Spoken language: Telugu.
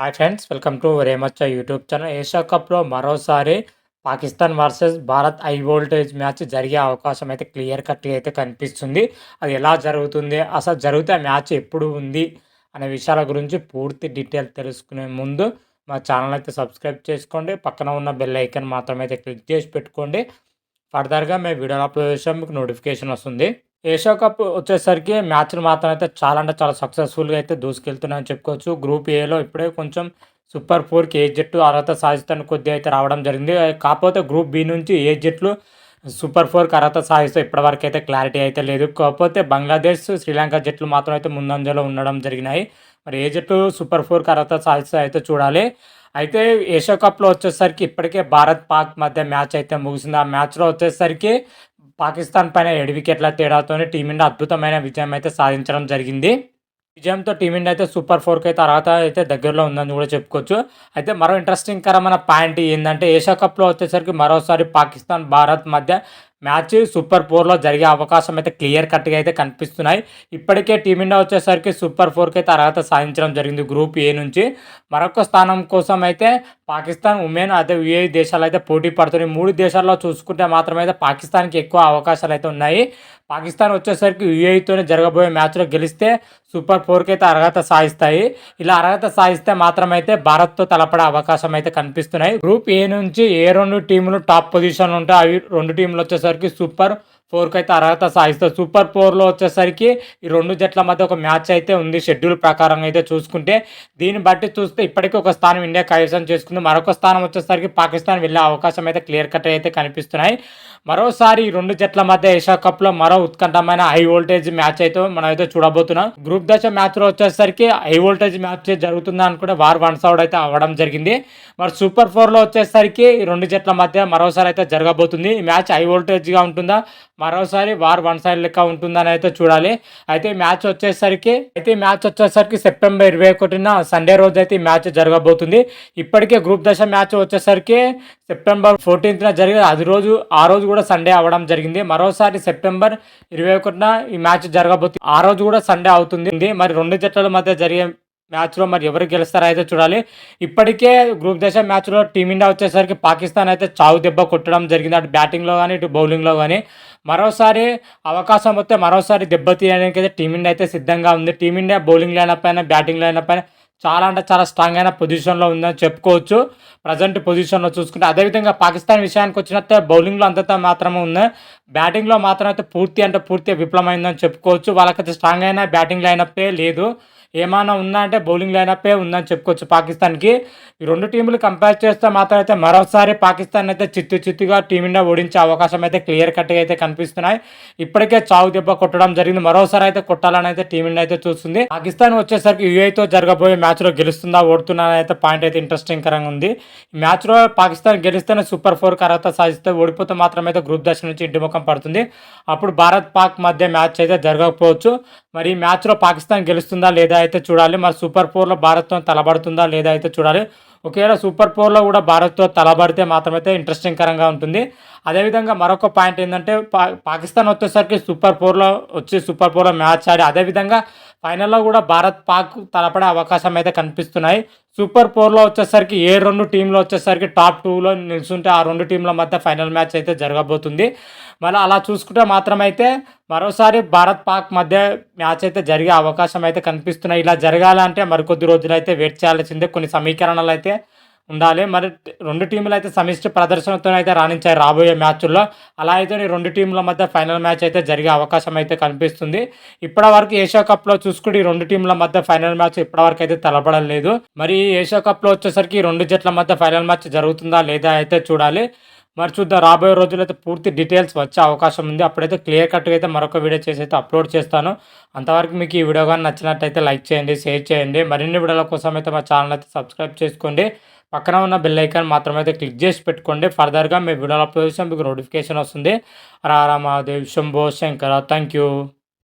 హాయ్ ఫ్రెండ్స్ వెల్కమ్ టు రేమచ్చ యూట్యూబ్ ఛానల్ ఏషియా కప్లో మరోసారి Pakistan versus Bharat high voltage match జరిగే అవకాశం అయితే క్లియర్ కట్గా అయితే కనిపిస్తుంది. అది ఎలా జరుగుతుంది? అసలు జరిగితే ఆ మ్యాచ్ ఎప్పుడు ఉంది? అనే విషయాల గురించి పూర్తి డీటెయిల్ తెలుసుకునే ముందు మా ఛానల్ అయితే సబ్స్క్రైబ్ చేసుకోండి. పక్కన ఉన్న బెల్ ఐకన్ మాత్రం అయితే క్లిక్ చేసి పెట్టుకోండి. ఫర్దర్గా మేము వీడియో అప్లోడ్ చేసాం మీకు నోటిఫికేషన్ వస్తుంది. ఏషియా కప్ వచ్చేసరికి మ్యాచ్లు మాత్రం అయితే చాలా అంటే చాలా సక్సెస్ఫుల్గా అయితే దూసుకెళ్తున్నాయని చెప్పుకోవచ్చు. గ్రూప్ ఏలో ఇప్పుడే కొంచెం సూపర్ ఫోర్కి ఏ జట్టు అర్హత సాధిస్తాను కొద్దిగా అయితే రావడం జరిగింది. కాకపోతే గ్రూప్ బి నుంచి ఏ జట్లు సూపర్ ఫోర్కి అర్హత సాధిస్తే ఇప్పటివరకు అయితే క్లారిటీ అయితే లేదు. కాకపోతే బంగ్లాదేశ్ శ్రీలంక జట్లు మాత్రం అయితే ముందంజలో ఉండడం జరిగినాయి. మరి ఏ జట్లు సూపర్ ఫోర్కి అర్హత సాధిస్తే అయితే చూడాలి. అయితే ఏషియా కప్లో వచ్చేసరికి ఇప్పటికే భారత్ పాక్ మధ్య మ్యాచ్ అయితే ముగిసింది. ఆ మ్యాచ్లో వచ్చేసరికి పాకిస్తాన్ పైన ఏడు వికెట్ల తేడాతోనే టీమిండియా అద్భుతమైన విజయం అయితే సాధించడం జరిగింది. విజయంతో టీమిండియా అయితే సూపర్ ఫోర్కి అయితే అర్హత అయితే దగ్గరలో ఉందని కూడా చెప్పుకోవచ్చు. అయితే మరో ఇంట్రెస్టింగ్ కరమైన పాయింట్ ఏంటంటే ఏషియా కప్లో వచ్చేసరికి మరోసారి పాకిస్తాన్ భారత్ మధ్య మ్యాచ్ సూపర్ ఫోర్లో జరిగే అవకాశం అయితే క్లియర్ కట్గా అయితే కనిపిస్తున్నాయి. ఇప్పటికే టీమిండియా వచ్చేసరికి సూపర్ ఫోర్కి అయితే అర్హత సాధించడం జరిగింది గ్రూప్ ఏ నుంచి. మరొక స్థానం కోసం అయితే పాకిస్తాన్ ఉమెన్ అదే యుఏ దేశాలు అయితే పోటీ పడుతున్నాయి. మూడు దేశాల్లో చూసుకుంటే మాత్రమే అయితే పాకిస్తాన్కి ఎక్కువ అవకాశాలు అయితే ఉన్నాయి. పాకిస్తాన్ వచ్చేసరికి యుఏతోనే జరగబోయే మ్యాచ్లో గెలిస్తే సూపర్ ఫోర్కి అయితే అర్హత సాధిస్తాయి. ఇలా అర్హత సాధిస్తే మాత్రమైతే భారత్తో తలపడే అవకాశం అయితే కనిపిస్తున్నాయి. గ్రూప్ ఏ నుంచి ఏ రెండు టీములు టాప్ పొజిషన్ ఉంటాయి అవి రెండు టీంలు వచ్చేసరికి సూపర్ ఫోర్కి అయితే అర్హత సాధిస్తారు. సూపర్ ఫోర్లో వచ్చేసరికి ఈ రెండు జట్ల మధ్య ఒక మ్యాచ్ అయితే ఉంది. షెడ్యూల్ ప్రకారం అయితే చూసుకుంటే దీన్ని బట్టి చూస్తే ఇప్పటికీ ఒక స్థానం ఇండియా కైవసం చేసుకుంది. మరొక స్థానం వచ్చేసరికి పాకిస్తాన్ వెళ్ళే అవకాశం అయితే క్లియర్ కట్ అయితే కనిపిస్తున్నాయి. మరోసారి ఈ రెండు జట్ల మధ్య ఏషియా కప్లో మరో ఉత్కంఠమైన హై వోల్టేజ్ మ్యాచ్ అయితే మనం అయితే చూడబోతున్నాం. గ్రూప్ దశ మ్యాచ్లో వచ్చేసరికి హై వోల్టేజ్ మ్యాచ్ జరుగుతుందా అనుకుంటే వార్ వన్ సౌడ్ అయితే అవ్వడం జరిగింది. మరి సూపర్ ఫోర్లో వచ్చేసరికి ఈ రెండు జట్ల మధ్య మరోసారి అయితే జరగబోతుంది. ఈ మ్యాచ్ హై వోల్టేజ్గా ఉంటుందా? మరోసారి వార్ వన్ సైడ్ లెక్క ఉంటుందని అయితే చూడాలి. అయితే మ్యాచ్ వచ్చేసరికి అయితే మ్యాచ్ వచ్చేసరికి సెప్టెంబర్ ఇరవై ఒకటిన సండే రోజు అయితే ఈ మ్యాచ్ జరగబోతుంది. ఇప్పటికే గ్రూప్ దశ మ్యాచ్ వచ్చేసరికి సెప్టెంబర్ ఫోర్టీన్త్న జరిగింది అది రోజు ఆ రోజు కూడా సండే అవ్వడం జరిగింది. మరోసారి సెప్టెంబర్ ఇరవై ఒకటిన ఈ మ్యాచ్ జరగబోతుంది. ఆ రోజు కూడా సండే అవుతుంది. మరి రెండు జట్ల మధ్య జరిగే మ్యాచ్లో మరి ఎవరు గెలుస్తారో అయితే చూడాలి. ఇప్పటికే గ్రూప్ దశ మ్యాచ్లో టీమిండియా వచ్చేసరికి పాకిస్తాన్ అయితే చావు దెబ్బ కొట్టడం జరిగింది. అటు బ్యాటింగ్లో కానీ ఇటు బౌలింగ్లో కానీ మరోసారి అవకాశం వస్తే మరోసారి దెబ్బతీయడానికి అయితే టీమిండియా అయితే సిద్ధంగా ఉంది. టీమిండియా బౌలింగ్ లైన్ పైన బ్యాటింగ్ లైనప్ పైన చాలా అంటే చాలా స్ట్రాంగ్ అయిన పొజిషన్లో ఉందని చెప్పుకోవచ్చు. ప్రజెంట్ పొజిషన్లో చూసుకుంటే అదేవిధంగా పాకిస్తాన్ విషయానికి వచ్చినట్టే బౌలింగ్లో అంతంత మాత్రమే ఉంది బ్యాటింగ్లో మాత్రం అయితే పూర్తి అంటే పూర్తి విఫలమైందని చెప్పుకోవచ్చు. వాళ్ళకైతే స్ట్రాంగ్ అయిన బ్యాటింగ్ లైనప్పే లేదు. ఏమైనా ఉందా అంటే బౌలింగ్ లైనప్పే ఉందని చెప్పుకోవచ్చు పాకిస్తాన్కి. ఈ రెండు టీములు కంపేర్ చేస్తే మాత్రం అయితే మరోసారి పాకిస్తాన్ అయితే చిత్తు చిత్తుగా టీమిండియా ఓడించే అవకాశం అయితే క్లియర్ కట్గా అయితే కనిపిస్తున్నాయి. ఇప్పటికే చావు దెబ్బ కొట్టడం జరిగింది. మరోసారి అయితే కొట్టాలని అయితే టీమిండియా అయితే చూస్తుంది. పాకిస్తాన్ వచ్చేసరికి యూఏతో జరగబోయే మ్యాచ్లో గెలుస్తుందా ఓడుతుందా అయితే పాయింట్ అయితే ఇంట్రెస్టింగ్ కరంగా ఉంది. ఈ మ్యాచ్లో పాకిస్తాన్ గెలిస్తేనే సూపర్ ఫోర్ అర్హత సాధిస్తే ఓడిపోతే మాత్రమైతే గ్రూప్ దశ నుంచి ఇంటిముఖం పడుతుంది. అప్పుడు భారత్ పాక్ మధ్య మ్యాచ్ అయితే జరగకపోవచ్చు. మరి ఈ మ్యాచ్లో పాకిస్తాన్ గెలుస్తుందా లేదా అయితే చూడాలి మరి సూపర్ ఫోర్లో భారత్తో తలబడుతుందా లేదా అయితే చూడాలి. ఒకవేళ సూపర్ ఫోర్లో కూడా భారత్తో తలబడితే మాత్రమైతే ఇంట్రెస్టింగ్ కరంగా ఉంటుంది. అదేవిధంగా మరొక పాయింట్ ఏంటంటే పా పాకిస్తాన్ వచ్చేసరికి సూపర్ ఫోర్లో వచ్చి సూపర్ ఫోర్లో మ్యాచ్ ఆడి అదేవిధంగా ఫైనల్లో కూడా భారత్ పాక్ తలపడే అవకాశం అయితే కనిపిస్తున్నాయి. సూపర్ ఫోర్లో వచ్చేసరికి ఏ రెండు టీంలో వచ్చేసరికి టాప్ టూలో నిల్చుంటే ఆ రెండు టీంల మధ్య ఫైనల్ మ్యాచ్ అయితే జరగబోతుంది. మళ్ళీ అలా చూసుకుంటే మాత్రమైతే మరోసారి భారత్ పాక్ మధ్య మ్యాచ్ అయితే జరిగే అవకాశం అయితే కనిపిస్తున్నాయి. ఇలా జరగాలంటే మరికొద్ది రోజులు అయితే వెయిట్ చేయాల్సిందే. కొన్ని సమీకరణలు అయితే ఉండాలి. మరి రెండు టీంలు అయితే సమిష్టి ప్రదర్శనతో అయితే రాణించాయి రాబోయే మ్యాచ్ల్లో. అలా అయితే రెండు టీంల మధ్య ఫైనల్ మ్యాచ్ అయితే జరిగే అవకాశం అయితే కనిపిస్తుంది. ఇప్పటి వరకు ఏషియా కప్లో చూసుకుంటే ఈ రెండు టీంల మధ్య ఫైనల్ మ్యాచ్ ఇప్పటివరకు అయితే తలపడలేదు మరి ఏషియా కప్లో వచ్చేసరికి రెండు జట్ల మధ్య ఫైనల్ మ్యాచ్ జరుగుతుందా లేదా అయితే చూడాలి. మరి చూద్దాం రాబోయే రోజుల్లో అయితే పూర్తి డీటెయిల్స్ వచ్చే అవకాశం ఉంది. అప్పుడైతే క్లియర్ కట్గా అయితే మరొక వీడియో చేసి అయితే అప్లోడ్ చేస్తాను. అంతవరకు మీకు ఈ వీడియో కానీ నచ్చినట్టయితే లైక్ చేయండి షేర్ చేయండి. మరిన్ని వీడియోల కోసం అయితే మా ఛానల్ అయితే సబ్స్క్రైబ్ చేసుకోండి. పక్కన ఉన్న బెల్ ఐకాన్ మాత్రమే అయితే క్లిక్ చేసి పెట్టుకోండి. ఫర్దర్గా మీ వీడియోలు అప్లోడ్ చేసిన మీకు నోటిఫికేషన్ వస్తుంది. రారామాదేవ్ శంభో శంకర థ్యాంక్ యూ.